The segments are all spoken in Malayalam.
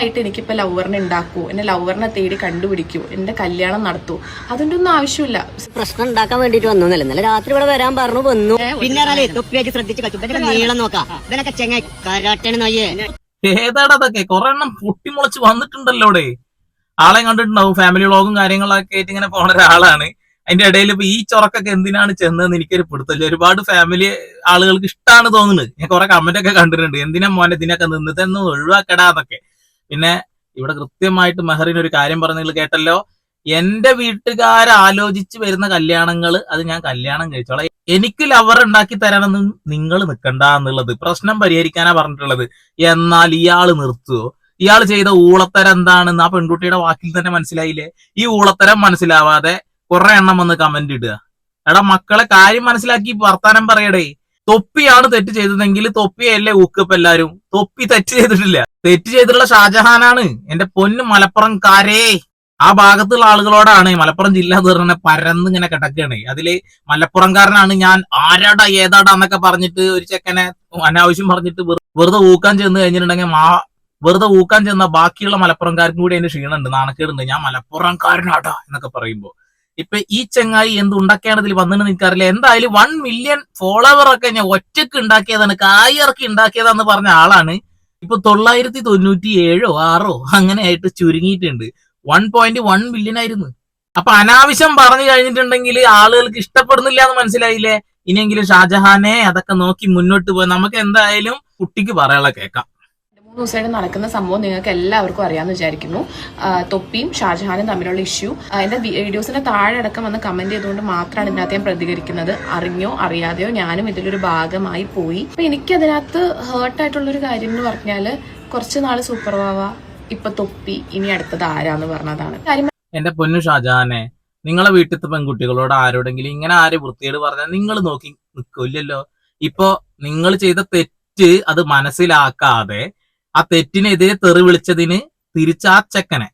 ആയിട്ട് എനിക്കിപ്പോൾ ലവറിനെ ഉണ്ടാക്കൂ എന്നെ ലവറിനെ തേടി കണ്ടുപിടിക്കൂ. എന്റെ കല്യാണം നടത്തൂ. അതിന്റെ ഒന്നും ആവശ്യമില്ല. പ്രശ്നം ഉണ്ടാക്കാൻ വേണ്ടിട്ട് വന്നു ഇന്നലെ രാത്രി ഇവിടെ വരാൻ പറഞ്ഞു വന്നു. പിന്നെ ശ്രദ്ധിച്ച് നീളം നോക്കാം. ഇവനൊക്കെ ചെങ്ങ കരാട്ടന് നോയേ. ഏതാടാ അതൊക്കെ? കുറെ എണ്ണം പൊട്ടിമുളച്ച് വന്നിട്ടുണ്ടല്ലോ ഇവിടെ. ആളെ കണ്ടിട്ടുണ്ടാവും. ഫാമിലി വ്ളോഗും കാര്യങ്ങളൊക്കെ ആയിട്ട് ഇങ്ങനെ പോണ ഒരാളാണ്. അതിന്റെ ഇടയിൽ ഇപ്പൊ ഈ ചൊറക്കൊക്കെ എന്തിനാണ് ചെന്നതെന്ന് എനിക്കൊരു പിടുത്തല്ല ഒരുപാട് ഫാമിലി ആളുകൾക്ക് ഇഷ്ടമാണ് തോന്നുന്നത്. ഞാൻ കുറെ കമന്റ് ഒക്കെ കണ്ടിട്ടുണ്ട്. എന്തിനാ മോനെ ഇതിനൊക്കെ നിന്നിട്ടെന്ന് ഒഴിവാക്കടാ എന്നൊക്കെ. പിന്നെ ഇവിടെ കൃത്യമായിട്ട് മെഹറിന് ഒരു കാര്യം പറഞ്ഞത് കേട്ടല്ലോ. എന്റെ വീട്ടുകാർ ആലോചിച്ച് വരുന്ന കല്യാണങ്ങൾ അത് ഞാൻ കല്യാണം കഴിച്ചോളാം എനിക്ക് ലവർ ഉണ്ടാക്കി തരാനൊന്നും നിങ്ങൾ നിൽക്കണ്ട എന്നുള്ളത് പ്രശ്നം പരിഹരിക്കാനാ പറഞ്ഞിട്ടുള്ളത്. എന്നാൽ ഇയാൾ നിർത്തുവോ? ഇയാൾ ചെയ്ത ഊളത്തരം എന്താണെന്ന് ആ പെൺകുട്ടിയുടെ വാക്കിൽ തന്നെ മനസ്സിലായില്ലേ? ഈ ഊളത്തരം മനസ്സിലാവാതെ കുറെ എണ്ണം വന്ന് കമന്റ് ഇടുക. എടാ മക്കളെ കാര്യം മനസ്സിലാക്കി വർത്താനം പറയടേ. തൊപ്പിയാണ് തെറ്റ് ചെയ്തതെങ്കിൽ തൊപ്പിയല്ലേ ഊക്കപ്പ് എല്ലാരും? തൊപ്പി തെറ്റ് ചെയ്തിട്ടില്ല. തെറ്റ് ചെയ്തിട്ടുള്ള ഷാജഹാനാണ്. എന്റെ പൊന്ന് മലപ്പുറം കാരേ. ആ ഭാഗത്തുള്ള ആളുകളോടാണ് മലപ്പുറം ജില്ല പറഞ്ഞ പരന്ന് ഇങ്ങനെ കിടക്കുകയാണ്. അതിൽ മലപ്പുറംകാരനാണ് ഞാൻ ആരാടാ ഏതാടാ എന്നൊക്കെ പറഞ്ഞിട്ട് ഒരു ചെക്കനെ അനാവശ്യം പറഞ്ഞിട്ട് വെറുതെ ഊക്കാൻ ചെന്ന് കഴിഞ്ഞിട്ടുണ്ടെങ്കിൽ മാ വെറുതെ ഊക്കാൻ ചെന്ന ബാക്കിയുള്ള മലപ്പുറംകാർക്കും കൂടി അതിന്റെ ക്ഷീണമുണ്ട്. നാണക്കേടുണ്ട്. ഞാൻ മലപ്പുറംകാരനാടാ എന്നൊക്കെ പറയുമ്പോ ഇപ്പൊ ഈ ചെങ്ങായി എന്ത് ഉണ്ടാക്കിയാണ് ഇതിൽ വന്നിട്ട് നിൽക്കാറില്ല എന്തായാലും വൺ മില്യൺ ഫോളോവർ ഒക്കെ ഞാൻ ഒറ്റയ്ക്ക് ഉണ്ടാക്കിയതാണ് കായർക്ക് ഉണ്ടാക്കിയതാന്ന് പറഞ്ഞ ആളാണ്. ഇപ്പൊ തൊള്ളായിരത്തി തൊണ്ണൂറ്റി ഏഴോ ആറോ അങ്ങനെ ആയിട്ട് ചുരുങ്ങിയിട്ടുണ്ട്. വൺ പോയിന്റ് വൺ മില്യൺ ആയിരുന്നു. അപ്പൊ അനാവശ്യം പറഞ്ഞു കഴിഞ്ഞിട്ടുണ്ടെങ്കിൽ ആളുകൾക്ക് ഇഷ്ടപ്പെടുന്നില്ല എന്ന് മനസ്സിലായില്ലേ? ഇനിയെങ്കിലും ഷാജഹാനെ അതൊക്കെ നോക്കി മുന്നോട്ട് പോയി നമുക്ക് എന്തായാലും കുട്ടിക്ക് പറയാനുള്ള കേൾക്കാം. ദിവസമായിട്ട് നടക്കുന്ന സംഭവം നിങ്ങൾക്ക് എല്ലാവർക്കും അറിയാമെന്ന് വിചാരിക്കുന്നു. തൊപ്പിയും ഷാജഹാനും തമ്മിലുള്ള ഇഷ്യൂ എന്റെ വീഡിയോസിന്റെ താഴെ അടക്കം വന്ന് കമന്റ് ചെയ്തുകൊണ്ട് മാത്രമാണ് ഇതിനകത്ത് ഞാൻ പ്രതികരിക്കുന്നത്. അറിഞ്ഞോ അറിയാതെയോ ഞാനും ഇതിലൊരു ഭാഗമായി പോയി. അപ്പൊ എനിക്കതിനകത്ത് ഹേർട്ടായിട്ടുള്ളൊരു കാര്യം എന്ന് പറഞ്ഞാൽ കുറച്ച് നാൾ സൂപ്പർ വാവ ഇപ്പൊ തൊപ്പി ഇനി അടുത്തത് ആരാന്ന് പറഞ്ഞതാണ്. എന്റെ പൊന്നു ഷാജഹാനെ നിങ്ങളെ വീട്ടിലത്തെ പെൺകുട്ടികളോട് ആരോടെങ്കിലും ഇങ്ങനെ ആര് വൃത്തിയോട് പറഞ്ഞാൽ നിങ്ങൾ നോക്കി നിൽക്കില്ലല്ലോ ഇപ്പൊ നിങ്ങൾ ചെയ്ത തെറ്റ് അത് മനസ്സിലാക്കാതെ ആ തെറ്റിനെതിരെ തെറി വിളിച്ചതിന് തിരിച്ച് ആ ചെക്കനെ.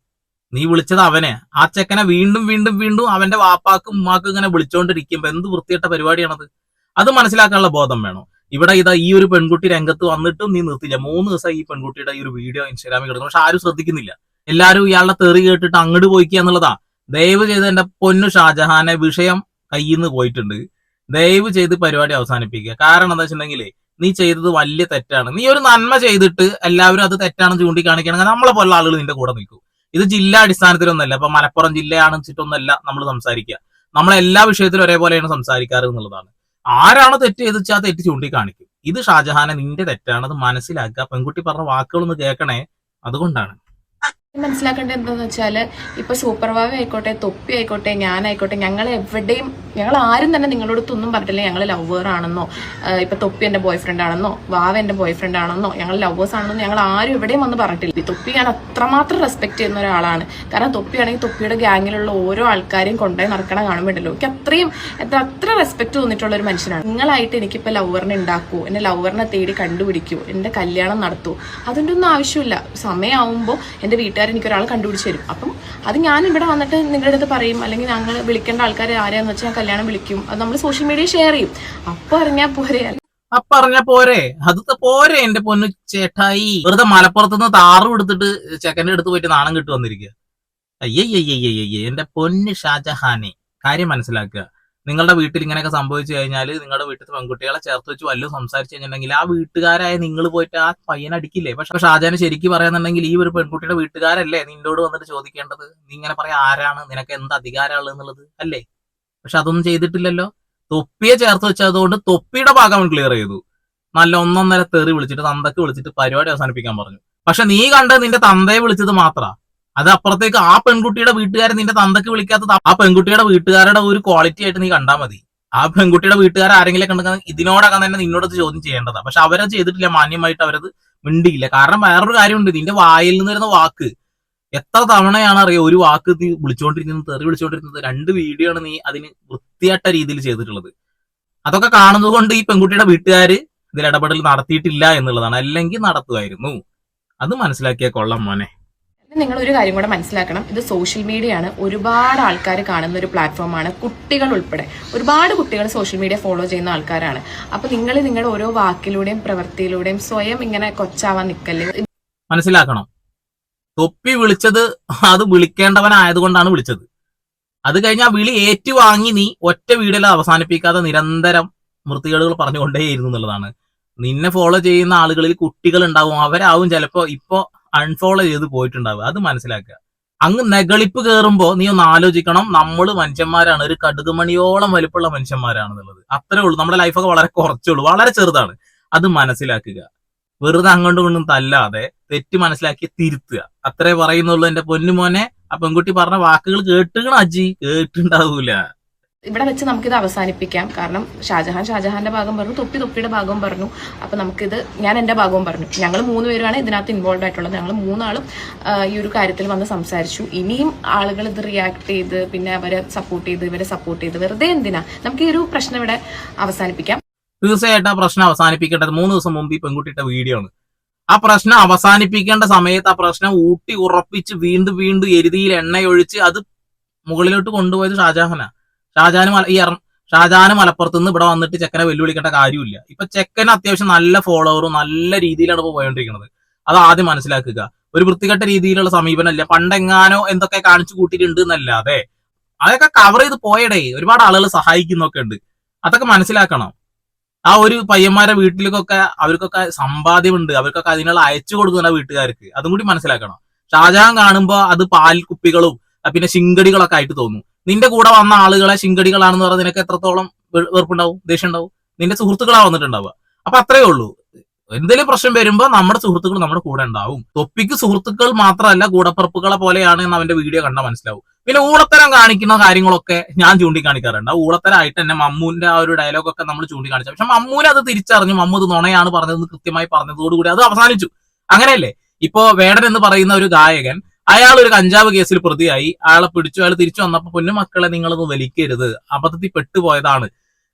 നീ വിളിച്ചത് അവനെ. ആ ചെക്കനെ വീണ്ടും വീണ്ടും വീണ്ടും അവന്റെ വാപ്പാക്കും ഉമ്മാക്കും ഇങ്ങനെ വിളിച്ചോണ്ടിരിക്കുമ്പോ എന്ത് വൃത്തിയിട്ട പരിപാടിയാണത്? അത് മനസ്സിലാക്കാനുള്ള ബോധം വേണം. ഇവിടെ ഇതാ ഈ ഒരു പെൺകുട്ടി രംഗത്ത് വന്നിട്ടും നീ നിർത്തില്ല മൂന്ന് ദിവസം ഈ പെൺകുട്ടിയുടെ ഈ ഒരു വീഡിയോ ഇൻസ്റ്റാഗ്രാമിൽ കിടക്കുന്നു. പക്ഷെ ആരും ശ്രദ്ധിക്കുന്നില്ല. എല്ലാരും ഇയാളുടെ തെറി കേട്ടിട്ട് അങ്ങോട്ട് പോയിക്കുക എന്നുള്ളതാ. ദയവ് ചെയ്ത് എന്റെ പൊന്നു ഷാജഹാനെ വിഷയം കയ്യിൽ നിന്ന് പോയിട്ടുണ്ട്. ദയവ് ചെയ്ത് പരിപാടി അവസാനിപ്പിക്കുക. കാരണം എന്താ വെച്ചിട്ടുണ്ടെങ്കിൽ നീ ചെയ്തത് വലിയ തെറ്റാണ്. നീ ഒരു നന്മ ചെയ്തിട്ട് എല്ലാവരും അത് തെറ്റാണെന്ന് ചൂണ്ടിക്കാണിക്കുകയാണെങ്കിൽ നമ്മളെ പോലുള്ള ആളുകൾ നിന്റെ കൂടെ നിൽക്കും. ഇത് ജില്ലാ അടിസ്ഥാനത്തിലൊന്നല്ല. ഇപ്പൊ മലപ്പുറം ജില്ലയാണെന്ന് വെച്ചിട്ടൊന്നല്ല നമ്മൾ സംസാരിക്കുക. നമ്മൾ എല്ലാ വിഷയത്തിലും ഒരേപോലെയാണ് സംസാരിക്കാറ് എന്നുള്ളതാണ്. ആരാണോ തെറ്റ് ചെയ്ത് വെച്ചാൽ തെറ്റ് ചൂണ്ടിക്കാണിക്കും. ഇത് ഷാജഹാനെ നിന്റെ തെറ്റാണ്. അത് മനസ്സിലാക്കുക. പെൺകുട്ടി പറഞ്ഞ വാക്കുകളൊന്ന് കേൾക്കണേ. അതുകൊണ്ടാണ്. മനസ്സിലാക്കേണ്ടത് എന്താന്ന് വെച്ചാൽ ഇപ്പൊ സൂപ്പർ വാവ ആയിക്കോട്ടെ തൊപ്പി ആയിക്കോട്ടെ ഞാനായിക്കോട്ടെ ഞങ്ങൾ എവിടെയും ഞങ്ങൾ ആരും തന്നെ നിങ്ങളോട് ഒന്നും പറഞ്ഞില്ല ഞങ്ങൾ ആഹ് ഇപ്പൊ തൊപ്പി എന്റെ ബോയ് ഫ്രണ്ട് ആണെന്നോ വാവ എന്റെ ബോയ് ഫ്രണ്ട് ആണെന്നോ ഞങ്ങൾ ലവേഴ്സ് ആണെന്നോ ഞങ്ങൾ ആരും എവിടെയും വന്ന് പറഞ്ഞിട്ടില്ല. തൊപ്പി ഞാൻ അത്രമാത്രം റെസ്പെക്ട് ചെയ്യുന്ന ഒരാളാണ്. കാരണം തൊപ്പിയാണെങ്കിൽ തൊപ്പിയുടെ ഗ്യാങ്ങിലുള്ള ഓരോ ആൾക്കാരെയും കൊണ്ടുപോയി നടക്കണ കാണുമ്പോണ്ടല്ലോ. എനിക്ക് അത്രയും എത്ര അത്ര റെസ്പെക്ട് തോന്നിയിട്ടുള്ള ഒരു മനുഷ്യനാണ്. നിങ്ങളായിട്ട് എനിക്കിപ്പോ ലവറിനെ ഉണ്ടാക്കൂ എന്നെ ലവറിനെ തേടി കണ്ടുപിടിക്കൂ എന്റെ കല്യാണം നടത്തൂ അതിന്റെ ഒന്നും ആവശ്യമില്ല. സമയമാവുമ്പോൾ എന്റെ വീട്ടുകാർ എനിക്ക് ഒരാൾ കണ്ടുപിടിച്ച് തരും. അപ്പം അത് ഞാൻ ഇവിടെ വന്നിട്ട് നിങ്ങളുടെ അടുത്ത് പറയും അല്ലെങ്കിൽ ഞങ്ങൾ വിളിക്കേണ്ട ആൾക്കാർ ആരെയാന്ന് വെച്ചാൽ കല്യാണം വിളിക്കും. അത് നമ്മൾ സോഷ്യൽ മീഡിയ ഷെയർ ചെയ്യും. അപ്പോൾ അറിഞ്ഞാൽ പോരെ അപ്പൊ പറഞ്ഞ പോരെ. അത് പോരെ എന്റെ പൊന്നു ചേട്ടായി. വെറുതെ മലപ്പുറത്ത് നിന്ന് താറും എടുത്തിട്ട് ചെക്കന്റെ അടുത്ത് പോയിട്ട് നാണം കിട്ടു വന്നിരിക്കുക അയ്യയ്യയ്യയ്യയ്യ എന്റെ പൊന്ന് ഷാജഹാനെ കാര്യം മനസ്സിലാക്കുക നിങ്ങളുടെ വീട്ടിൽ ഇങ്ങനെയൊക്കെ സംഭവിച്ചു കഴിഞ്ഞാൽ നിങ്ങളുടെ വീട്ടിൽ പെൺകുട്ടികളെ ചേർത്ത് വെച്ച് വല്ലതും സംസാരിച്ചു കഴിഞ്ഞിട്ടുണ്ടെങ്കിൽ ആ വീട്ടുകാരായ നിങ്ങൾ പോയിട്ട് ആ പയ്യൻ അടിക്കില്ലേ? പക്ഷെ ഷാജാന് ശരിക്കും പറയാന്നുണ്ടെങ്കിൽ ഈ ഒരു പെൺകുട്ടിയുടെ വീട്ടുകാരല്ലേ നിന്നോട് വന്നിട്ട് ചോദിക്കേണ്ടത്? നീ ഇങ്ങനെ പറയാ ആരാണ്? നിനക്ക് എന്ത് അധികാരമുള്ളത് എന്നുള്ളത്? അല്ലേ? പക്ഷെ അതൊന്നും ചെയ്തിട്ടില്ലല്ലോ. തൊപ്പിയെ ചേർത്ത് വെച്ചതുകൊണ്ട് തൊപ്പിയുടെ ഭാഗം ക്ലിയർ ചെയ്തു. നല്ല ഒന്നൊന്നര തെറി വിളിച്ചിട്ട് തന്തക്ക് വിളിച്ചിട്ട് പരിപാടി അവസാനിപ്പിക്കാൻ പറഞ്ഞു. പക്ഷെ നീ കണ്ടത് നിന്റെ തന്തയെ വിളിച്ചത് മാത്ര. അത് അപ്പുറത്തേക്ക് ആ പെൺകുട്ടിയുടെ വീട്ടുകാരെ നിന്റെ തന്തക്ക് വിളിക്കാത്തത് ആ പെൺകുട്ടിയുടെ വീട്ടുകാരുടെ ഒരു ക്വാളിറ്റി ആയിട്ട് നീ കണ്ടാൽ മതി. ആ പെൺകുട്ടിയുടെ വീട്ടുകാർ ആരെങ്കിലും കണ്ടെങ്കിൽ ഇതിനോടകം തന്നെ നിന്നോട് ചോദ്യം ചെയ്യേണ്ടതാ. പക്ഷെ അവരത് ചെയ്തിട്ടില്ല. മാന്യമായിട്ട് അവരത് മിണ്ടിയില്ല. കാരണം വേറൊരു കാര്യമുണ്ട്. നിന്റെ വായിൽ നിന്ന് വരുന്ന വാക്ക്. എത്ര തവണയാണ് അറിയോ ഒരു വാക്ക് നീ വിളിച്ചുകൊണ്ടിരിക്കുന്നത് തെറി വിളിച്ചുകൊണ്ടിരിക്കുന്നത് രണ്ട് വീഡിയോ ആണ് നീ അതിന് വൃത്തിയായിട്ട രീതിയിൽ ചെയ്തിട്ടുള്ളത്. അതൊക്കെ കാണുന്നത് കൊണ്ട് ഈ പെൺകുട്ടിയുടെ വീട്ടുകാര് ഇതിൽ ഇടപെടൽ നടത്തിയിട്ടില്ല എന്നുള്ളതാണ്. അല്ലെങ്കിൽ നടത്തുമായിരുന്നു. അത് മനസ്സിലാക്കിയ കൊള്ളം മോനെ. നിങ്ങൾ ഒരു കാര്യം കൂടെ മനസ്സിലാക്കണം. ഇത് സോഷ്യൽ മീഡിയ ആണ്. ഒരുപാട് ആൾക്കാർ കാണുന്ന ഒരു പ്ലാറ്റ്ഫോമാണ് കുട്ടികൾ ഉൾപ്പെടെ. ഒരുപാട് കുട്ടികൾ സോഷ്യൽ മീഡിയ ഫോളോ ചെയ്യുന്ന ആൾക്കാരാണ്. അപ്പൊ നിങ്ങൾ നിങ്ങളുടെ ഓരോ വാക്കിലൂടെയും പ്രവൃത്തിയിലൂടെയും സ്വയം ഇങ്ങനെ കൊച്ചാവാൻ നിൽക്കല്ലേ മനസ്സിലാക്കണം? തൊപ്പി വിളിച്ചത് അത് വിളിക്കേണ്ടവനായതുകൊണ്ടാണ് വിളിച്ചത്. അത് കഴിഞ്ഞ് ആ വിളി ഏറ്റുവാങ്ങി നീ ഒറ്റ വീടിൽ അവസാനിപ്പിക്കാതെ നിരന്തരം വൃത്തികേടുകൾ പറഞ്ഞുകൊണ്ടേയിരുന്നു എന്നുള്ളതാണ്. നിന്നെ ഫോളോ ചെയ്യുന്ന ആളുകളിൽ കുട്ടികൾ ഉണ്ടാവും. അവരാവും ചിലപ്പോ ഇപ്പോ അൺഫോളോ ചെയ്ത് പോയിട്ടുണ്ടാവുക. അത് മനസ്സിലാക്കുക. അങ്ങ് നെഗളിപ്പ് കയറുമ്പോൾ നീ ഒന്ന് ആലോചിക്കണം. നമ്മൾ മനുഷ്യന്മാരാണ്. ഒരു കടുകുമണിയോളം വലിപ്പുള്ള മനുഷ്യന്മാരാണെന്നുള്ളത്. അത്രേ ഉള്ളൂ. നമ്മുടെ ലൈഫൊക്കെ വളരെ കുറച്ചേ ഉള്ളൂ. വളരെ ചെറുതാണ്. അത് മനസ്സിലാക്കുക. വെറുതെ അങ്ങോട്ടും കൊണ്ടും തല്ലാതെ തെറ്റ് മനസ്സിലാക്കി തിരുത്തുക. അത്രേ പറയുന്നുള്ളൂ എന്റെ പൊന്നുമോനെ. ആ പെൺകുട്ടി പറഞ്ഞ വാക്കുകൾ കേട്ടുകണ അജി? കേട്ടുണ്ടാവൂല ഇവിടെ വെച്ച് നമുക്കിത് അവസാനിപ്പിക്കാം. കാരണം ഷാജഹാൻ ഷാജഹാന്റെ ഭാഗം പറഞ്ഞു തൊപ്പി തൊപ്പിയുടെ ഭാഗവും പറഞ്ഞു. അപ്പൊ നമുക്കിത് ഞാൻ എന്റെ ഭാഗവും പറഞ്ഞു. ഞങ്ങൾ മൂന്ന് പേരാണ് ഇതിനകത്ത് ഇൻവോൾവ് ആയിട്ടുള്ളത്. ഞങ്ങൾ മൂന്നാളും ഈ ഒരു കാര്യത്തിൽ വന്ന് സംസാരിച്ചു. ഇനിയും ആളുകൾ ഇത് റിയാക്ട് ചെയ്ത് പിന്നെ അവരെ സപ്പോർട്ട് ചെയ്ത് ഇവരെ സപ്പോർട്ട് ചെയ്ത് വെറുതെ എന്തിനാ? നമുക്ക് ഈ ഒരു പ്രശ്നം ഇവിടെ അവസാനിപ്പിക്കാം. തീർച്ചയായിട്ടും ആ പ്രശ്നം അവസാനിപ്പിക്കേണ്ടത് മൂന്ന് ദിവസം മുമ്പ് ഈ പെൺകുട്ടിയുടെ വീഡിയോ ആണ്. ആ പ്രശ്നം അവസാനിപ്പിക്കേണ്ട സമയത്ത് ആ പ്രശ്നം ഊട്ടി ഉറപ്പിച്ച് വീണ്ടും വീണ്ടും എരുതിയിൽ എണ്ണയൊഴിച്ച് അത് മുകളിലോട്ട് കൊണ്ടുപോയത് ഷാജഹാനാ. ഷാജഹാന് മല ഈ ഷാജാന് മലപ്പുറത്ത് നിന്ന് ഇവിടെ വന്നിട്ട് ചെക്കനെ വെല്ലുവിളിക്കേണ്ട കാര്യമില്ല. ഇപ്പൊ ചെക്കന് അത്യാവശ്യം നല്ല ഫോളോവറും നല്ല രീതിയിലാണ് ഇപ്പൊ പോയോണ്ടിരിക്കുന്നത് അത് ആദ്യം മനസ്സിലാക്കുക. ഒരു വൃത്തികെട്ട രീതിയിലുള്ള സമീപനമല്ല. പണ്ടെങ്ങാനോ എന്തൊക്കെ കാണിച്ചു കൂട്ടിയിട്ടുണ്ട് എന്നല്ലാതെ. അതൊക്കെ കവർ ചെയ്ത് പോയടേ. ഒരുപാട് ആളുകൾ സഹായിക്കുന്നൊക്കെ ഉണ്ട്. അതൊക്കെ മനസ്സിലാക്കണം. ആ ഒരു പയ്യന്മാരെ വീട്ടിലേക്കൊക്കെ അവർക്കൊക്കെ സമ്പാദ്യമുണ്ട്. അവർക്കൊക്കെ അതിനുള്ള അയച്ചു കൊടുക്കുന്ന വീട്ടുകാർക്ക്. അതും കൂടി മനസ്സിലാക്കണം. ഷാജഹാൻ കാണുമ്പോൾ അത് പാൽ കുപ്പികളും പിന്നെ ശിങ്കടികളൊക്കെ ആയിട്ട് തോന്നും. നിന്റെ കൂടെ വന്ന ആളുകളെ ശിങ്കടികളാണെന്ന് പറഞ്ഞാൽ നിനക്ക് എത്രത്തോളം വെറുപ്പുണ്ടാവും ദേഷ്യം ഉണ്ടാവും നിന്റെ സുഹൃത്തുക്കളാ വന്നിട്ടുണ്ടാവുക. അപ്പൊ അത്രേ ഉള്ളൂ. എന്തെങ്കിലും പ്രശ്നം വരുമ്പോ നമ്മുടെ സുഹൃത്തുക്കൾ നമ്മുടെ കൂടെ ഉണ്ടാവും. തൊപ്പിക്ക് സുഹൃത്തുക്കൾ മാത്രമല്ല കൂടപ്പറപ്പുകളെ പോലെയാണ് എന്ന് അവന്റെ വീഡിയോ കണ്ടാൽ മനസ്സിലാവും. പിന്നെ ഊളത്തരം കാണിക്കുന്ന കാര്യങ്ങളൊക്കെ ഞാൻ ചൂണ്ടിക്കാണിക്കാറുണ്ട്. ആ ഊളത്തരായിട്ട് തന്നെ മമ്മൂന്റെ ആ ഒരു ഡയലോഗ് ഒക്കെ നമ്മൾ ചൂണ്ടിക്കാണിച്ചു. പക്ഷെ മമ്മൂനെ അത് തിരിച്ചറിഞ്ഞു. മമ്മൂ ഇത് നുണയാണ് പറഞ്ഞതെന്ന് കൃത്യമായി പറഞ്ഞതോടുകൂടി അത് അവസാനിച്ചു. അങ്ങനെയല്ലേ? ഇപ്പോ വേടൻ എന്ന് പറയുന്ന ഒരു ഗായകൻ അയാൾ ഒരു കഞ്ചാവ് കേസിൽ പ്രതിയായി. അയാളെ പിടിച്ചു അയാൾ തിരിച്ചു വന്നപ്പോ പൊന്നു മക്കളെ നിങ്ങളത് വലിക്കരുത്. അബദ്ധത്തിൽ പെട്ടുപോയതാണ്.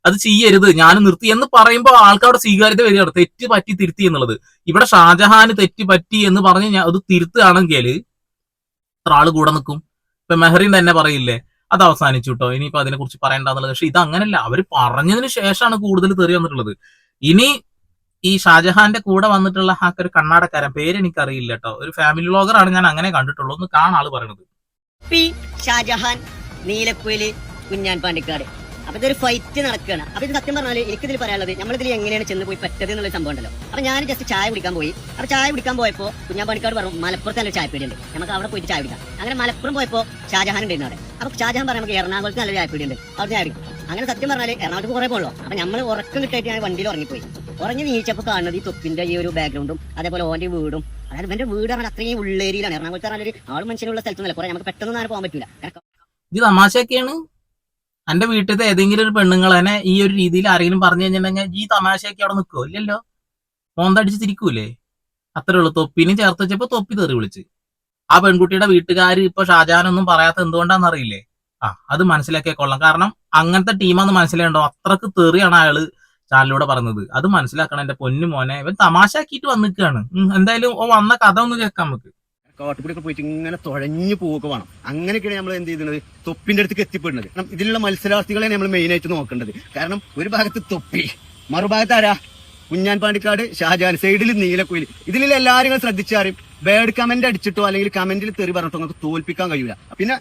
അത് ചെയ്യരുത്. ഞാൻ നിർത്തി എന്ന് പറയുമ്പോൾ ആൾക്കാരുടെ സ്വീകാര്യത വരികയാണ്. തെറ്റ് പറ്റി തിരുത്തി എന്നുള്ളത്. ഇവിടെ ഷാജഹാന് തെറ്റ് പറ്റി എന്ന് പറഞ്ഞ് ഞാൻ അത് തിരുത്തുകയാണെങ്കിൽ ഇത്ര ആൾ കൂടെ നിൽക്കും ഇപ്പൊ മെഹറിൻ തന്നെ പറയില്ലേ അത് അവസാനിച്ചു കേട്ടോ ഇനിയിപ്പോ അതിനെ കുറിച്ച് പറയണ്ടെന്നുള്ളത്. പക്ഷെ ഇത് അങ്ങനല്ല അവർ പറഞ്ഞതിന് ശേഷമാണ് കൂടുതൽ തെറി വന്നിട്ടുള്ളത്. ഇനി ഈ ഷാജഹാന്റെ കൂടെ വന്നിട്ടുള്ള ആ ഒരു കണ്ണാടക്കാരൻ. പേരെനിക്കറിയില്ല കേട്ടോ ഒരു ഫാമിലി വ്ളോഗറാണ് ഞാൻ അങ്ങനെ കണ്ടിട്ടുള്ളൂ. ഒന്ന് കാണാൾ പറയണത്. പി ഷാജഹാൻ നീലക്കുയിൽ കുഞ്ഞാൻ പാണ്ടിക്കാട്. അപ്പൊ ഇതൊരു ഫൈറ്റ് നടക്കുകയാണ്. അപ്പൊ ഇത് സത്യം പറഞ്ഞാൽ എനിക്കിതിൽ പറയാനുള്ളത് നമ്മളിതിൽ എങ്ങനെയാണ് ചെന്ന് പോയി പറ്റത് എന്നുള്ള സംഭവം ഉണ്ടല്ലോ. അപ്പൊ ഞാൻ ജസ്റ്റ് ചായ കുടിക്കാൻ പോയി. അപ്പൊ ചായ കുടിക്കാൻ പോയപ്പോ കുഞ്ഞാൻ പണിക്കാട് പറഞ്ഞു മലപ്പുറത്ത് നല്ല ചായപ്പീടി ഉണ്ട് നമുക്ക് അവിടെ പോയിട്ട് ചായ കുടിക്കാം. അങ്ങനെ മലപ്പുറം പോയപ്പോ ഷാജഹാൻ ഉണ്ടായിരുന്നു അവിടെ. അപ്പൊ ഷാജഹാൻ പറഞ്ഞു നമുക്ക് എറണാകുളത്ത് നല്ല ചായപ്പീടി ഉണ്ട് അവിടെ കുടിക്കും. അങ്ങനെ സത്യം പറഞ്ഞാൽ എറണാകുളത്ത് കുറെ പോകണല്ലോ അപ്പൊ നമ്മൾ ഉറക്കം കിട്ടായിട്ട് ഞാൻ വണ്ടിയിൽ ഉറങ്ങിപ്പോയി. ഉറങ്ങി നീച്ചപ്പോ കാണുന്നത് ഈ തൊപ്പിന്റെ ഈ ഒരു ബാക്ക്ഗ്രൗണ്ടും അതേപോലെ ഓന്റെ വീടും. അതായത് ഇവന്റെ വീട് പറഞ്ഞാൽ അത്രയും ഉള്ളേരിയിലാണ്. എറണാകുളത്ത് പറഞ്ഞാൽ ഒരു ആൾ മനുഷ്യനുള്ള സ്ഥലത്തുനിന്നല്ല കുറെ നമുക്ക് പെട്ടെന്ന് ആരും പോകാൻ പറ്റില്ല ഇത് തമാശയൊക്കെയാണ്. എന്റെ വീട്ടിലത്തെ ഏതെങ്കിലും ഒരു പെണ്ണുങ്ങൾ തന്നെ ഈ ഒരു രീതിയിൽ ആരെങ്കിലും പറഞ്ഞു കഴിഞ്ഞിട്ടുണ്ടെങ്കിൽ ഈ തമാശയൊക്കെ അവിടെ നിൽക്കുമോ ഇല്ലല്ലോ. മോന്തടിച്ച് തിരിക്കൂലേ അത്രേ ഉള്ളൂ. തൊപ്പിനും ചേർത്ത് വെച്ചപ്പോ തൊപ്പി തെറി വിളിച്ച്. ആ പെൺകുട്ടിയുടെ വീട്ടുകാർ ഇപ്പൊ ഷാജാനൊന്നും പറയാത്ത എന്തുകൊണ്ടാന്ന് അറിയില്ലേ ആ അത് മനസ്സിലാക്കിയ കൊള്ളാം. കാരണം അങ്ങനത്തെ ടീമാന്ന് മനസ്സിലായണ്ടോ? അത്രയ്ക്ക് തെറിയാണ് അയാൾ ചാനലിലൂടെ പറഞ്ഞത്. അത് മനസ്സിലാക്കണം. എന്റെ പൊന്നു മോനെ ഇവൻ തമാശാക്കിയിട്ട് വന്നിക്കാണ്. എന്തായാലും ഓ വന്ന കഥ ഒന്ന് കേൾക്കാം നമുക്ക്. കാട്ടുകൂടിയൊക്കെ പോയിട്ട് ഇങ്ങനെ തുഴഞ്ഞു പോവുക വേണം. അങ്ങനെയൊക്കെയാണ് നമ്മൾ എന്ത് ചെയ്യുന്നത് തൊപ്പിന്റെ അടുത്തേക്ക് എത്തിപ്പെടുന്നത്. കാരണം ഇതിലുള്ള മത്സരാർത്ഥികളെ നമ്മൾ മെയിൻ ആയിട്ട് നോക്കേണ്ടത്. കാരണം ഒരു ഭാഗത്ത് തൊപ്പി മറുഭാഗത്ത് ആരാ? കുഞ്ഞാൻ പാണ്ടിക്കാട് ഷാജഹാൻ. സൈഡിൽ നീലക്കുയിൽ. ഇതിലുള്ള എല്ലാവരും ശ്രദ്ധിച്ചാലും ബേഡ് കമന്റ് അടിച്ചിട്ടോ അല്ലെങ്കിൽ കമന്റിൽ തെറി പറഞ്ഞിട്ടോ നമുക്ക് തോൽപ്പിക്കാൻ കഴിയില്ല പിന്നെ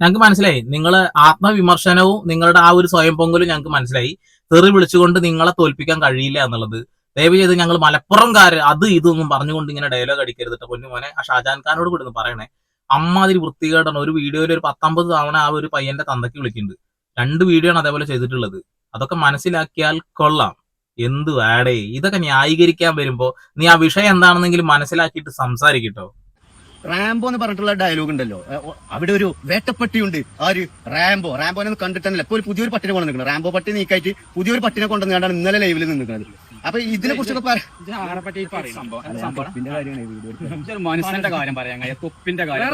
ഞങ്ങൾക്ക് മനസ്സിലായി. നിങ്ങൾ ആത്മവിമർശനവും നിങ്ങളുടെ ആ ഒരു സ്വയം പൊങ്കലും ഞങ്ങൾക്ക് മനസ്സിലായി. തെറി വിളിച്ചുകൊണ്ട് നിങ്ങളെ തോൽപ്പിക്കാൻ കഴിയില്ല എന്നുള്ളത്. ദയവ് ചെയ്ത് ഞങ്ങൾ മലപ്പുറംകാര് അത് ഇതൊന്നും പറഞ്ഞുകൊണ്ട് ഇങ്ങനെ ഡയലോഗ് അടിക്കരുത് പൊന്നുമോനെ ആ ഷാജാൻ ഖാനോട് കൂടി ഒന്ന് പറയണേ. അമ്മാതിരി വൃത്തികേടാണ്. ഒരു വീഡിയോയിൽ ഒരു പത്തൊമ്പത് തവണ ആ ഒരു പയ്യന്റെ തന്തയ്ക്ക് വിളിക്കുന്നുണ്ട്. രണ്ട് വീഡിയോ ആണ് അതേപോലെ ചെയ്തിട്ടുള്ളത്. അതൊക്കെ മനസ്സിലാക്കിയാൽ കൊള്ളാം. എന്ത് വേടേ ഇതൊക്കെ ന്യായീകരിക്കാൻ വരുമ്പോ നീ ആ വിഷയം എന്താണെന്നെങ്കിലും മനസ്സിലാക്കിയിട്ട് സംസാരിക്കട്ടോ റാംബോ എന്ന് പറഞ്ഞിട്ടുള്ള ഡയലോഗ് ഉണ്ടല്ലോ. അവിടെ ഒരു വേട്ടപ്പട്ടിയുണ്ട്. ആ ഒരു റാംബോ. റാംബോനെ കണ്ടിട്ടല്ല ഇപ്പൊ ഒരു പുതിയൊരു പട്ടിനെ കൊണ്ട് നിൽക്കുന്നത് റാംബോ പട്ടി നീക്കായിട്ട് പുതിയൊരു പട്ടിനെ കൊണ്ടുവന്നാണ് ഇന്നലെ ലൈവിൽ നിൽക്കുന്നത് അപ്പൊ ഇതിനെ കുറിച്ചൊക്കെ പറ- ആരെപ്പറ്റി സംഭവം. അത് കാര്യമാണ് ഈ വീഡിയോ എടുത്തത്. മനുഷ്യന്റെ കാര്യം പറയാൻ തൊപ്പിന്റെ കാര്യം.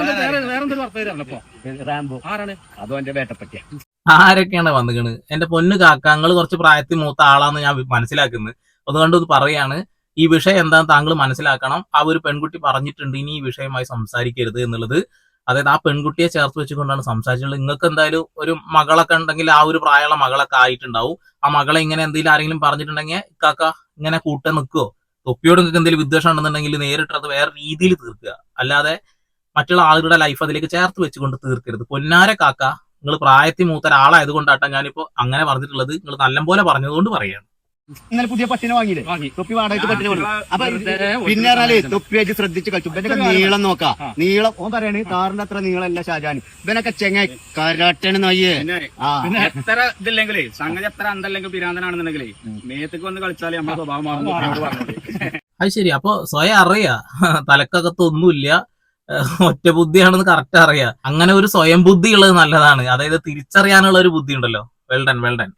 അതോ എന്റെ ആരൊക്കെയാണ് വന്നിക്കണ്? എന്റെ പൊന്ന് കാക്കങ്ങൾ കുറച്ച് പ്രായത്തിൽ മൂത്ത ആളാന്ന് ഞാൻ മനസ്സിലാക്കുന്നത് അതുകൊണ്ട് ഇത് പറയാണ് ഈ വിഷയം എന്താന്ന് താങ്കൾ മനസ്സിലാക്കണം. ആ ഒരു പെൺകുട്ടി പറഞ്ഞിട്ടുണ്ട് ഇനി ഈ വിഷയമായി സംസാരിക്കരുത് എന്നുള്ളത്. അതായത് ആ പെൺകുട്ടിയെ ചേർത്ത് വെച്ചുകൊണ്ടാണ് സംസാരിച്ചിട്ടുള്ളത്. നിങ്ങൾക്ക് എന്തായാലും ഒരു മകളൊക്കെ ഉണ്ടെങ്കിൽ ആ ഒരു പ്രായമുള്ള മകളൊക്കെ ആയിട്ടുണ്ടാവും. ആ മകളെ ഇങ്ങനെ എന്തെങ്കിലും ആരെങ്കിലും പറഞ്ഞിട്ടുണ്ടെങ്കിൽ കാക്ക ഇങ്ങനെ കൂട്ട നിൽക്കുവോ? തൊപ്പിയോട് നിങ്ങൾക്ക് എന്തെങ്കിലും വിദ്വേഷം ഉണ്ടെന്നുണ്ടെങ്കിൽ നേരിട്ട് അത് വേറെ രീതിയിൽ തീർക്കുക. അല്ലാതെ മറ്റുള്ള ആളുകളുടെ ലൈഫ് അതിലേക്ക് ചേർത്ത് വെച്ചുകൊണ്ട് തീർക്കരുത്. പൊന്നാര കാക്ക നിങ്ങൾ പ്രായത്തിൽ മൂത്ത ഒരാളായത് കൊണ്ടാട്ടാ ഞാനിപ്പോ അങ്ങനെ പറഞ്ഞിട്ടുള്ളത്. നിങ്ങൾ നല്ലപോലെ പറഞ്ഞതുകൊണ്ട് പറയാണ് ഇന്നലെ പുതിയ പട്ടിനെ വാങ്ങിയില്ലേ? വാങ്ങി. തൊപ്പി വാടകയ്ക്ക് പട്ടിനെ വാങ്ങി അപ്പൊ വെറുതെ പിന്നെ പറഞ്ഞാലേ വെച്ച് ശ്രദ്ധിച്ച് കളിച്ചു. ഇവനൊക്കെ നീളം നോക്കാം. നീളം ഓൻ പറയാണ് കാറിന്റെ അത്ര നീളമല്ല ഷാജാൻ ഇവനൊക്കെ ചെങ്ങ കരാട്ടണ് നോയ്യേ. പിന്നെ എത്ര ഇതില്ലെങ്കിലേ സംഗതി എത്ര അന്തല്ലെങ്കിൽ പിരാന്തനാണെന്നുണ്ടെങ്കിലേ മേത്തേക്ക് വന്ന് കളിച്ചാലേ നമ്മുടെ സ്വഭാവം അത് ശരി. അപ്പൊ സ്വയം അറിയാ. തലക്കകത്തൊന്നുമില്ല ഒറ്റ ബുദ്ധിയാണെന്ന് കറക്റ്റ് അറിയാം. അങ്ങനെ ഒരു സ്വയം ബുദ്ധി ഉള്ളത് നല്ലതാണ്. അതായത് തിരിച്ചറിയാനുള്ള ഒരു ബുദ്ധി ഉണ്ടല്ലോ വെൽഡൻ വെൽഡൻ.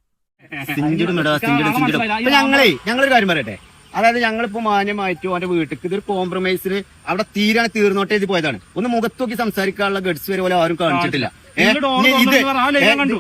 ഞങ്ങളേ ഞങ്ങളൊരു കാര്യം പറയട്ടെ. അതായത് ഞങ്ങളിപ്പോ മാന്യമായിട്ടു അവന്റെ വീട്ടിലേക്ക് ഇതൊരു കോംപ്രമൈസിൽ അവിടെ തീരാണ് തീർന്നോട്ടെ ഇത് പോയതാണ്. ഒന്ന് മുഖത്ത് നോക്കി സംസാരിക്കാനുള്ള ഗഡ്സ് വരെ പോലെ ആരും കാണിച്ചിട്ടില്ല.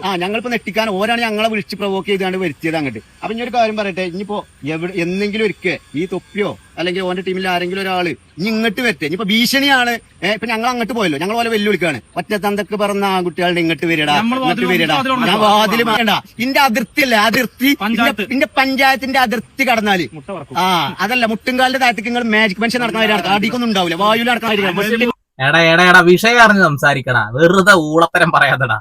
ആ ഞങ്ങളിപ്പോ നെട്ടിക്കാൻ ഓരാണ് ഞങ്ങളെ വിളിച്ച് പ്രൊവോക്ക് ചെയ്താണ്ട് വരുത്തിയത് അങ്ങോട്ട്. അപ്പൊ ഇനി ഒരു കാര്യം പറയട്ടെ ഇനിയിപ്പോ എവിടെ എന്തെങ്കിലും ഒരിക്കൽ ഈ തൊപ്പിയോ അല്ലെങ്കിൽ ഓന്റെ ടീമിൽ ആരെങ്കിലും ഒരാൾ ഇനി ഇങ്ങോട്ട് വരട്ടെ. ഇനിയിപ്പോ ഭീഷണിയാണ്. ഇപ്പൊ ഞങ്ങൾ അങ്ങോട്ട് പോയല്ലോ. ഞങ്ങൾ പോലെ വെല്ലുവിളിക്കാണ്. ഒറ്റത്തന്തൊക്കെ പറഞ്ഞ ആ കുട്ടികളുടെ ഇങ്ങോട്ട് വരടാ ഇങ്ങോട്ട് വരടാ. വാതിൽ ഞാൻ വാതിൽ വേണ്ട. ഇന്റെ അതിർത്തി അല്ലേ അതിർത്തി ഇന്റെ പഞ്ചായത്തിന്റെ അതിർത്തി കടന്നാൽ. ആ അതല്ല മുട്ടുംകാലിന്റെ താഴത്തേക്ക് നിങ്ങൾ മാജിക് മനുഷ്യൻ നടക്കുന്ന അടിക്കൊന്നും ഉണ്ടാവില്ല വായുവിൽ നടക്കുന്ന എടാ എടാ എടാ വിഷയം അറിഞ്ഞ് സംസാരിക്കടാ. വെറുതെ ഊളത്തരം പറയാതെടാ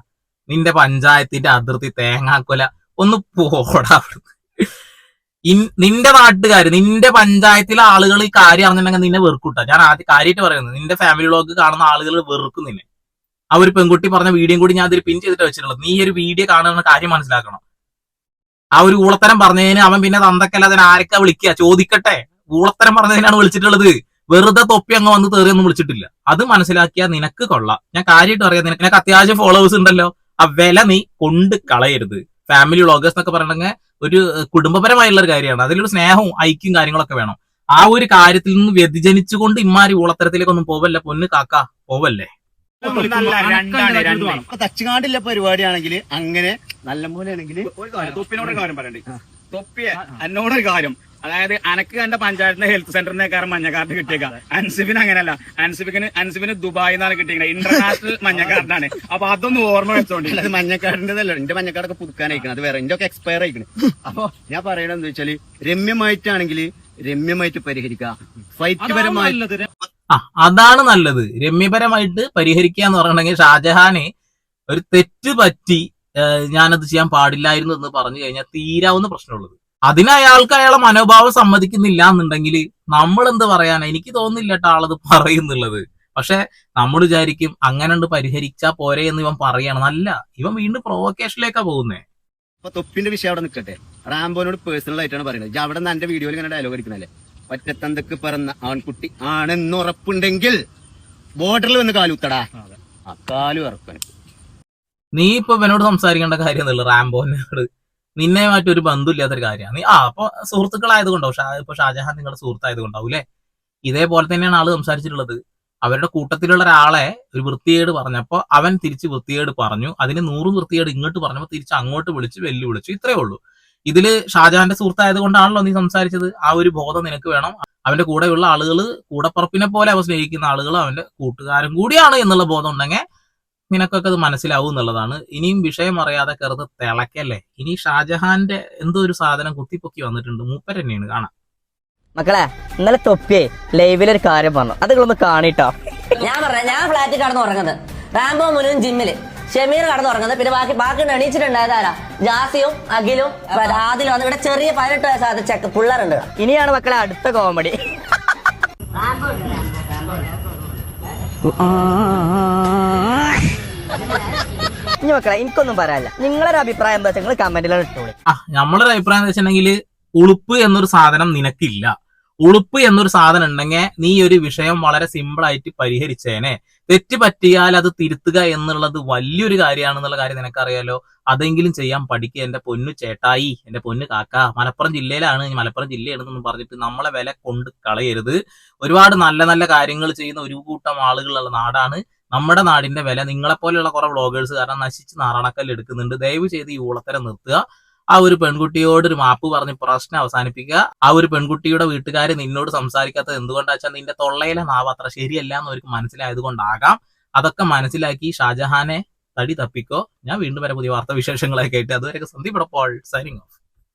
നിന്റെ പഞ്ചായത്തിന്റെ അതിർത്തി തേങ്ങാക്കൊല ഒന്ന് പോടാ നിന്റെ നാട്ടുകാർ നിന്റെ പഞ്ചായത്തിലെ ആളുകൾ ഈ കാര്യം അറിഞ്ഞിട്ടുണ്ടെങ്കിൽ നിന്നെ വെറുക്കൂട്ടാ. ഞാൻ ആദ്യം കാര്യമായിട്ട് പറയുന്നത് നിന്റെ ഫാമിലി വ്ളോഗ് കാണുന്ന ആളുകൾ വെറുക്കും നിന്നെ. ആ ഒരു പെൺകുട്ടി പറഞ്ഞ വീഡിയോ കൂടി ഞാൻ അതിൽ പിൻ ചെയ്തിട്ട് വെച്ചിട്ടുള്ളത് നീ ഒരു വീഡിയോ കാണുന്ന കാര്യം മനസ്സിലാക്കണം. ആ ഒരു ഊളത്തരം പറഞ്ഞതിന് അവൻ പിന്നെ തന്തക്കല്ല അതിന് ആരൊക്കെ വിളിക്കുക? ചോദിക്കട്ടെ. ഊളത്തരം പറഞ്ഞതിനാണ് വിളിച്ചിട്ടുള്ളത്. വെറുതെ തൊപ്പി അങ്ങ് വന്ന് തേറിയൊന്നും വിളിച്ചിട്ടില്ല. അത് മനസ്സിലാക്കിയാൽ നിനക്ക് കൊള്ളാം. ഞാൻ കാര്യമായിട്ട് പറയാം നിനക്ക് നിനക്ക് അത്യാവശ്യം ഫോളോവേഴ്സ് ഉണ്ടല്ലോ. ആ വില നീ കൊണ്ട് കളയരുത്. ഫാമിലി വ്ളോഗേഴ്സ് എന്നൊക്കെ പറയണെങ്കിൽ ഒരു കുടുംബപരമായുള്ള ഒരു കാര്യമാണ്. അതിലൊരു സ്നേഹവും ഐക്യം കാര്യങ്ങളൊക്കെ വേണം. ആ ഒരു കാര്യത്തിൽ നിന്ന് വ്യതിചലിച്ചുകൊണ്ട് ഇമാരി ഊളത്തരത്തിലേക്കൊന്നും പോവല്ല? പൊന്ന് കാക്ക പോവല്ലേ? തച്ചുകാണ്ടില്ല പരിപാടിയാണെങ്കിൽ അങ്ങനെ നല്ല പോലെ ആണെങ്കിൽ കാര്യം തൊപ്പിനോട് കാര്യം പറയണ്ടേ? തൊപ്പിയെ എന്നോടൊരു കാര്യം. അതായത് അനക്ക് കണ്ട പഞ്ചായത്തിന്റെ ഹെൽത്ത് സെന്ററിനേക്കാരം മഞ്ഞ കാർഡ് കിട്ടിയേക്ക. അൻസിബിന് അങ്ങനെയല്ല. അൻസിബിന് അൻസിബിന് ദുബായിൽ നിന്നാണ് കിട്ടിയത് ഇന്റർനാഷണൽ മഞ്ഞ കാർഡാണ് അപ്പൊ അതൊന്ന് ഓർമ്മ വെച്ചോണ്ട്. അത് മഞ്ഞക്കാടിന്റെതല്ല എന്റെ മഞ്ഞക്കാടൊക്കെ പുതുക്കാനായിക്കണം അത് വേറെ. എന്റെ ഒക്കെ എക്സ്പയർ ആയിരിക്കണം അപ്പൊ ഞാൻ പറയണത് എന്താ വെച്ചാൽ രമ്യമായിട്ടാണെങ്കിൽ രമ്യമായിട്ട് പരിഹരിക്കുക ഫൈറ്റ് പരമായിട്ട് ആ അതാണ് നല്ലത്. രമ്യപരമായിട്ട് പരിഹരിക്കുക എന്ന് പറഞ്ഞിട്ടുണ്ടെങ്കിൽ ഷാജഹാനെ ഒരു തെറ്റ് പറ്റി ഞാനത് ചെയ്യാൻ പാടില്ലായിരുന്നു എന്ന് പറഞ്ഞു കഴിഞ്ഞാൽ തീരാവുന്ന പ്രശ്നമുള്ളത്. അതിന് അയാൾക്ക് അയാളെ മനോഭാവം സമ്മതിക്കുന്നില്ല എന്നുണ്ടെങ്കിൽ നമ്മൾ എന്ത് പറയാനാ? എനിക്ക് തോന്നുന്നില്ല കേട്ടോ ആളത് പറയുന്നുള്ളത്. പക്ഷെ നമ്മൾ വിചാരിക്കും അങ്ങനെ ഉണ്ട് പരിഹരിച്ചാ പോരെ എന്ന് ഇവൻ പറയാണ്. നല്ല ഇവൻ വീണ്ടും പ്രൊവോക്കേഷനിലേക്കാ പോകുന്നേ. അപ്പൊ തൊപ്പിന്റെ വിഷയം അവിടെ നിൽക്കട്ടെ റാംബോനോട് പേഴ്സണൽ ആയിട്ടാണ് പറയുന്നത് അവിടെ നിന്ന് എന്റെ വീഡിയോയിൽ ഇങ്ങനെ ഡയലോഗ് അടിക്കുന്നല്ലേ ഒറ്റത്തന്തക്ക് പിറന്ന ആൺകുട്ടി ആണെന്ന് ഉറപ്പുണ്ടെങ്കിൽ ബോർഡറിൽ വന്ന് കാലുത്തടാ ആ കാലു ഇറക്കാൻ നീ ഇപ്പൊ ഇവനോട് സംസാരിക്കേണ്ട കാര്യം റാംബോനോട്. നിന്നെയുമായിട്ട് ഒരു ബന്ധമില്ലാത്തൊരു കാര്യമാണ്. ആ അപ്പൊ സുഹൃത്തുക്കളായതുകൊണ്ടോ ഷാ ഇപ്പൊ ഷാജഹാൻ നിങ്ങളുടെ സുഹൃത്തായതുകൊണ്ടാവും അല്ലെ ഇതേപോലെ തന്നെയാണ് ആൾ സംസാരിച്ചിട്ടുള്ളത്. അവരുടെ കൂട്ടത്തിലുള്ള ഒരാളെ ഒരു വൃത്തികേട് പറഞ്ഞപ്പോ അവൻ തിരിച്ച് വൃത്തിയേട് പറഞ്ഞു. അതിന് നൂറ് വൃത്തിയേട് ഇങ്ങോട്ട് പറഞ്ഞപ്പോ തിരിച്ച് അങ്ങോട്ട് വിളിച്ച് വെല്ലു വിളിച്ചു ഇത്രേ ഉള്ളൂ. ഇതിൽ ഷാജഹാന്റെ സുഹൃത്തായത് കൊണ്ടാണല്ലോ നീ സംസാരിച്ചത്. ആ ഒരു ബോധം നിനക്ക് വേണം. അവന്റെ കൂടെയുള്ള ആളുകൾ കൂടപ്പറപ്പിനെ പോലെ അവ സ്നേഹിക്കുന്ന ആളുകൾ അവന്റെ കൂട്ടുകാരും കൂടിയാണ് എന്നുള്ള ബോധം ഉണ്ടെങ്കിൽ നിനക്കൊക്കെ അത് മനസ്സിലാവും എന്നുള്ളതാണ്. ഇനിയും വിഷയം അറിയാതെ കയറുന്നത് തിളക്കല്ലേ? ഇനി ഷാജഹാന്റെ എന്തോ ഒരു സാധനം കുത്തിപ്പൊക്കി വന്നിട്ടുണ്ട്. മൂപ്പർ തന്നെയാണ്. കാണാം. മക്കളെ ഇന്നലെ തൊപ്പിയേ ലൈവിലൊരു കാര്യം പറഞ്ഞു. അത് നിങ്ങളൊന്ന് കാണിട്ടോ. ഞാൻ പറഞ്ഞ ഞാൻ ഫ്ലാറ്റിൽ കടന്ന് ഉറങ്ങുന്നത് റാംബോ മുനും ജിമ്മിൽ. ഷമീർ കടന്ന് ഉറങ്ങുന്നത് പിന്നെ ബാക്കി ബാക്കി എണീച്ചിട്ടുണ്ടായതാരാ ജാസിയും അഖിലും ആദിലും വന്ന് ഇവിടെ ചെറിയ പതിനെട്ട് വയസ്സാത്ത ചെക്ക് പിള്ളേരുണ്ട്. ഇനിയാണ് മക്കളെ അടുത്ത കോമഡി ഇനി മക്കളെ എനിക്കൊന്നും പറയാനില്ല. നിങ്ങളൊരു അഭിപ്രായം എന്താ നിങ്ങൾ കമന്റിലാണ് ഇട്ടോളി. ആ നമ്മളൊരു അഭിപ്രായം എന്താ വെച്ചിട്ടുണ്ടെങ്കിൽ ഉളുപ്പ് എന്നൊരു സാധനം നിനക്കില്ല. ഉളുപ്പ് എന്നൊരു സാധനം ഉണ്ടെങ്കിൽ നീ ഒരു വിഷയം വളരെ സിമ്പിൾ ആയിട്ട് പരിഹരിച്ചേനെ. തെറ്റ് പറ്റിയാൽ അത് തിരുത്തുക എന്നുള്ളത് വലിയൊരു കാര്യമാണെന്നുള്ള കാര്യം നിനക്കറിയാലോ? അതെങ്കിലും ചെയ്യാൻ പഠിക്കുക എന്റെ പൊന്നു ചേട്ടായി എന്റെ പൊന്നു കാക്ക മലപ്പുറം ജില്ലയിലാണ്. മലപ്പുറം ജില്ലയാണെന്നൊന്നും പറഞ്ഞിട്ട് നമ്മളെ വില കൊണ്ട് കളയരുത്. ഒരുപാട് നല്ല നല്ല കാര്യങ്ങൾ ചെയ്യുന്ന ഒരു കൂട്ടം ആളുകളുള്ള നാടാണ് നമ്മുടെ നാടിന്റെ വില നിങ്ങളെ നിങ്ങളെപ്പോലെയുള്ള കുറെ വ്ളോഗേഴ്സ് കാരണം നശിച്ച് നാറാണക്കല്ല് എടുക്കുന്നുണ്ട്. ദയവ് ചെയ്ത് ഈ ഊളത്തരം നിർത്തുക. ആ ഒരു പെൺകുട്ടിയോട് ഒരു മാപ്പ് പറഞ്ഞ് പ്രശ്നം അവസാനിപ്പിക്കുക. ആ ഒരു പെൺകുട്ടിയുടെ വീട്ടുകാർ നിന്നോട് സംസാരിക്കാത്തത് എന്തുകൊണ്ടാ വെച്ചാൽ നിന്റെ തൊള്ളയിലെ നാവ് അത്ര ശരിയല്ല എന്ന് അവർക്ക് മനസ്സിലായത് കൊണ്ടാകാം അതൊക്കെ മനസ്സിലാക്കി ഷാജഹാനെ തടി തപ്പിക്കോ. ഞാൻ വീണ്ടും വരെ പുതിയ വാർത്താ വിശേഷങ്ങളൊക്കെ ആയിട്ട് അതുവരെ സന്ദീപ് സൈനിങ് ഓഫ്